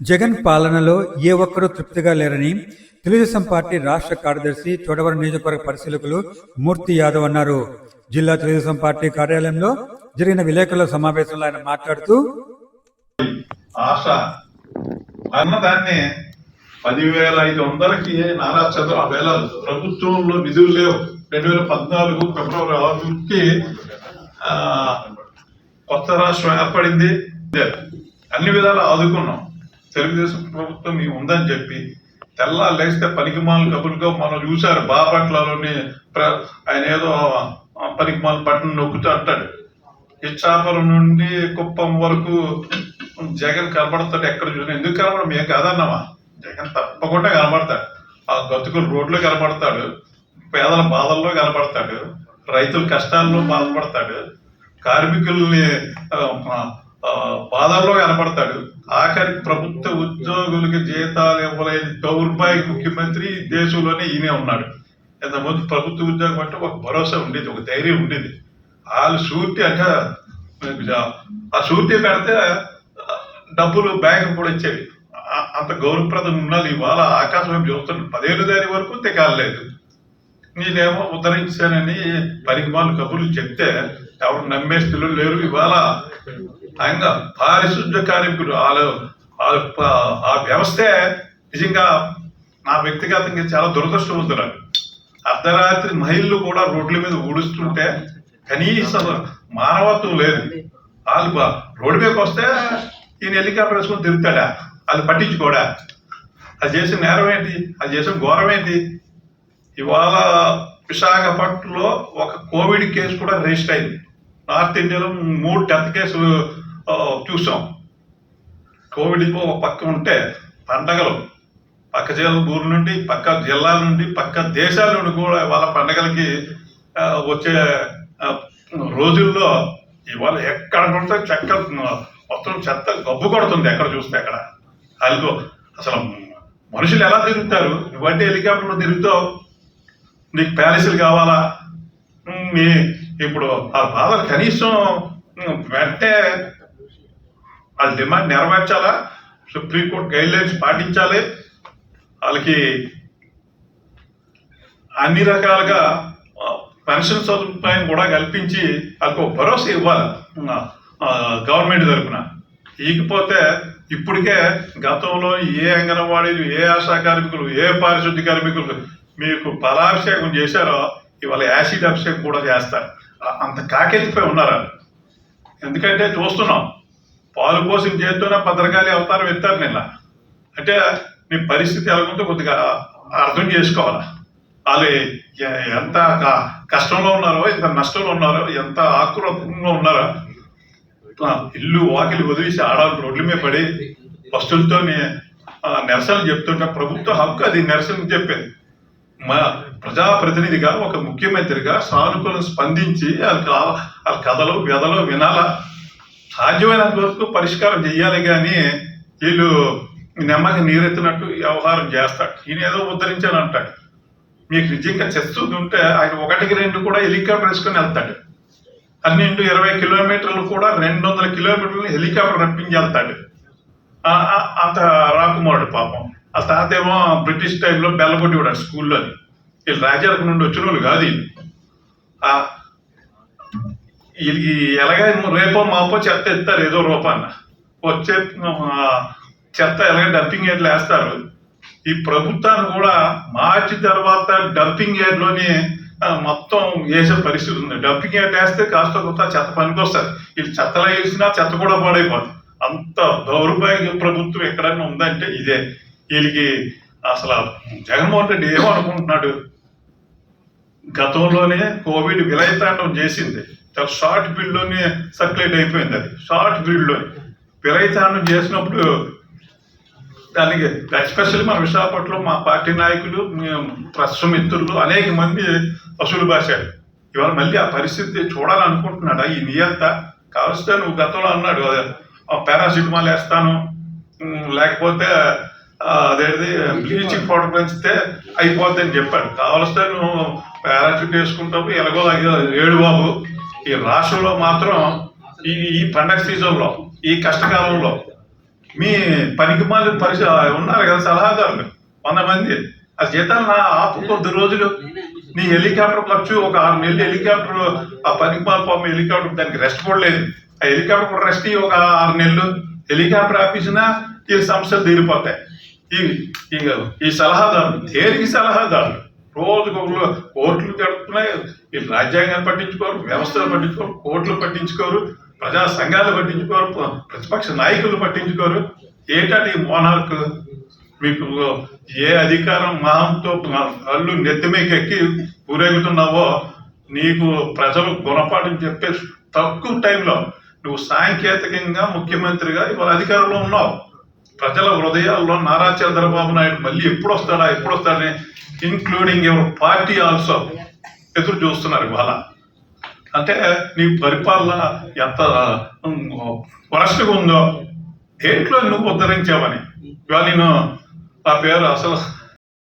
జగన్ పాలనలో ఏ ఒక్కరూ తృప్తిగా లేరని తెలుగుదేశం పార్టీ రాష్ట్ర కార్యదర్శి చోడవరం నియోజకవర్గ పరిశీలకులు మూర్తి యాదవ్ అన్నారు. జిల్లా తెలుగుదేశం పార్టీ కార్యాలయంలో జరిగిన విలేకరుల సమావేశంలో ఆయన మాట్లాడుతూ ఆశ అన్నదాన్ని పదివేల ఐదు వందలకి నారా చంద్ర వేల ప్రభుత్వంలో నిధులు లేవు. రెండు వేల పద్నాలుగు ఫిబ్రవరి ఆరుకి కొత్త రాష్ట్రం ఏర్పడింది. అన్ని విధాలు ఆదుకున్నాం. తెలుగుదేశం ప్రభుత్వం మీ ఉందని చెప్పి తెల్లా లేస్తే పనికిమాల కబుర్గా మనం చూశారు. బాపట్లలోని ప్ర- ఆయన ఏదో పనికిమాల పట్టణం నొక్కుతూ అంటాడు. ఇచ్చాపురం నుండి కుప్పం వరకు జగన్ కనబడతాడు ఎక్కడ చూసినా. ఎందుకు కనబడ మేము కాదన్నామా జగన్ తప్పకుండా కనబడతాడు. ఆ గతుకులు రోడ్లో కనబడతాడు. పేదల బాధల్లో కనబడతాడు. రైతుల కష్టాల్లో బాధపడతాడు. కార్మికుల్ని పాదాల్లో కనపడతాడు. ఆఖరి ప్రభుత్వ ఉద్యోగులకి జీతాలు ఇవ్వలేదు దౌర్భాగ్య ముఖ్యమంత్రి దేశంలోనే ఈయనే ఉన్నాడు. ఇంతకుముందు ప్రభుత్వ ఉద్యోగం అంటే ఒక భరోసా ఉండేది ఒక ధైర్యం ఉండేది. వాళ్ళు షూరిటీ అంటే ఆ షూరిటీ పెడితే డబ్బులు బ్యాంకు కూడా ఇచ్చేవి. అంత గౌరవప్రదం ఉండాలి. ఇవాళ ఆకాశం చూస్తున్నాడు పదేళ్ళు దాని వరకు తెకాలేదు నేనేమో ఉద్ధరించానని పరిమాలు కబుర్లు చెప్తే ఎవరు నమ్మే స్థితిలో లేరు. ఇవాళ ఆయన పారిశుద్ధ్య కార్మికుడు వాళ్ళు ఆ వ్యవస్థే నిజంగా నా వ్యక్తిగతంగా చాలా దురదృష్టవంతురాలు. అర్ధరాత్రి మహిళలు కూడా రోడ్ల మీద ఊడుస్తుంటే కనీసం మానవత్వం లేదు. వాళ్ళు రోడ్డు మీదకి వస్తే ఈయన హెలికాప్టర్ వేసుకొని తిరుగుతాడా? అది పట్టించుకోడా? అది చేసిన నేరం ఏంటి? అది చేసిన ఘోరం ఏంటి? ఇవాళ విశాఖపట్నంలో ఒక కోవిడ్ కేసు కూడా రిజిస్టర్ అయింది. నార్త్ ఇండియాలో మూడు డెత్ కేసులు చూసాం కోవిడ్ ఒక పక్క ఉంటే పండగలు. పక్క జిల్లా ఊరు నుండి పక్క జిల్లాల నుండి పక్క దేశాల నుండి కూడా వాళ్ళ పండగలకి వచ్చే రోజుల్లో ఇవాళ ఎక్కడ కొడితే చెక్క మొత్తం చెత్త గబ్బు కొడుతుంది ఎక్కడ చూస్తే అక్కడ. అదిగో అసలు మనుషులు ఎలా తిరుగుతారు? ఇవంటి హెలికాప్టర్లో తిరుగుతావు నీకు ప్యాలెస్లు కావాలా? మీ ఇప్పుడు ఆ బాధలు కనీసం వెంటనే వాళ్ళ డిమాండ్ నెరవేర్చాలా? సుప్రీంకోర్టు గైడ్ లైన్స్ పాటించాలి. వాళ్ళకి అన్ని రకాలుగా పెన్షన్ సదుపాయం కూడా కల్పించి వాళ్ళకి ఒక భరోసా ఇవ్వాలి గవర్నమెంట్ తరఫున. ఇకపోతే ఇప్పటికే గతంలో ఏ అంగన్వాడీలు ఏ ఆశా కార్మికులు ఏ పారిశుద్ధ్య కార్మికులు మీకు ఫలాభిషేకం చేశారో ఇవాళ యాసిడ్ అభిషేకం కూడా చేస్తారు. అంత కాకెత్తిపోయి ఉన్నారు ఎందుకంటే చూస్తున్నాం పాలు పోసిన చేతితోనే భద్రకాళి అవతారం ఎత్తారు నిన్న. అంటే నీ పరిస్థితి ఎలాగుందో కొద్దిగా అర్థం చేసుకోవాలి? వాళ్ళు ఎంత కష్టంలో ఉన్నారో ఎంత నష్టంలో ఉన్నారో ఎంత ఆక్రోతంగా ఉన్నారో ఇల్లు వాకిలి వదిలేసి ఆడవాళ్ళు రోడ్ల మీద పడి వస్తువులతో నిరసనలు చెప్తుంటే ప్రభుత్వ హక్కు అది నిరసన చెప్పేది. మా ప్రజాప్రతినిధిగా ఒక ముఖ్యమంత్రిగా సానుకూలం స్పందించి వాళ్ళ వాళ్ళ కథలు వ్యధలు వినాలా? సాధ్యమైనంత వరకు పరిష్కారం చెయ్యాలి కానీ వీళ్ళు నెమ్మకి నీరెత్తినట్టు వ్యవహారం చేస్తాడు. ఈయన ఏదో ఉద్ధరించాను అంటాడు మీకు నిజంగా చేస్తుంది ఉంటే ఆయన ఒకటికి రెండు కూడా హెలికాప్టర్ వేసుకొని వెళ్తాడు. పన్నెండు ఇరవై కిలోమీటర్లు కూడా రెండు వందల కిలోమీటర్లు హెలికాప్టర్ రప్పించి వెళ్తాడు. అంత రాకుమారుడు పాపం. ఆ తాత ఏమో బ్రిటిష్ టైంలో బెల్లగొట్టి కూడా స్కూల్లో వీళ్ళు రాజ్యాలకు నుండి వచ్చిన వాళ్ళు కాదు వీళ్ళకి ఎలాగ రేపో మాపో చెత్త ఎత్తారు ఏదో రూపాన్న వచ్చే చెత్త ఎలాగ డంపింగ్ యార్డ్లు వేస్తారు. ఈ ప్రభుత్వాన్ని కూడా మార్చి తర్వాత డంపింగ్ యార్డ్లోనే మొత్తం వేసే పరిస్థితి ఉంది. డంపింగ్ యార్డ్ వేస్తే కాస్త కొంత చెత్త పనికి వస్తారు ఇది చెత్తలో వేసినా చెత్త కూడా పాడైపోతుంది అంత దౌర్భాగ్య ప్రభుత్వం ఎక్కడైనా ఉందంటే ఇదే. వీళ్ళకి అసలు జగన్మోహన్ రెడ్డి ఏమనుకుంటున్నాడు? గతంలోనే కోవిడ్ విలయతాండం చేసింది. చాలా షార్ట్ పీరియడ్లోనే సర్క్యులేట్ అయిపోయింది అది. షార్ట్ పీరియడ్లో విలయతాండం చేసినప్పుడు దానికి ఎస్పెషల్లీ మన విశాఖపట్నంలో మా పార్టీ నాయకులు మేము ప్రెస్ మిత్రులు అనేక మంది పశువులు భాషారు ఇవాళ మళ్ళీ ఆ పరిస్థితి చూడాలనుకుంటున్నాడా. ఈ నియంత కావలిస్తే నువ్వు గతంలో అన్నాడు పారాసిటమాల్ వేస్తాను లేకపోతే ఆ, అదేంటిది బ్లీచింగ్ పౌడర్ పెంచితే అయిపోద్ది అని చెప్పాడు. కావలిస్తే నువ్వు పారాచూట్ వేసుకుంటావు ఎలాగో ఏడు బాబు. ఈ రాష్ట్రంలో మాత్రం ఈ ఈ పండగ సీజన్లో ఈ కష్టకాలంలో మీ పనికి మాలి పరిచ ఉన్నారు కదా సలహాదారులు వంద మంది. ఆ జీతాలు నా ఆపు కొద్ది రోజులు. నీ హెలికాప్టర్ ఖర్చు ఒక ఆరు నెలలు హెలికాప్టర్ ఆ పనికి మాలి పాపం హెలికాప్టర్ దానికి రెస్ట్ కూడా లేదు ఆ హెలికాప్టర్ కూడా రెస్ట్ ఒక ఆరు నెలలు. హెలికాప్టర్ ఆపించినా ఈ సమస్యలు తీరిపోతాయి. ఈ ఈ సలహాదారులు దేనికి సలహాదారులు. రోజుకు ఒకరు కోర్టులు గడుపుతున్నాయి వీళ్ళు రాజ్యాంగాన్ని పట్టించుకోరు వ్యవస్థలు పట్టించుకోరు కోర్టులు పట్టించుకోరు ప్రజా సంఘాలు పట్టించుకోరు ప్రతిపక్ష నాయకులు పట్టించుకోరు. ఏంటంటే ఈ మోనార్క్ మీకు ఏ అధికారం మహంతో అల్లు నెత్తి మీకు ఎక్కి ఊరేగుతున్నావో నీకు ప్రజలు గుణపాఠం చెప్పే తక్కువ టైంలో నువ్వు సాంకేతికంగా ముఖ్యమంత్రిగా ఇవాళ అధికారంలో ఉన్నావు. ప్రజల హృదయాల్లో నారా చంద్రబాబు నాయుడు మళ్ళీ ఎప్పుడు వస్తాడా ఎప్పుడు వస్తాడని ఇంక్లూడింగ్ యువర్ పార్టీ ఆల్సో ఎదురు చూస్తున్నారు ఇవాళ. అంటే నీ పరిపాలన ఎంత వరస్ట్గా ఉందో ఏంట్లో నువ్వు ఉద్ధరించావని. ఇవాళ నేను ఆ పేరు అసలు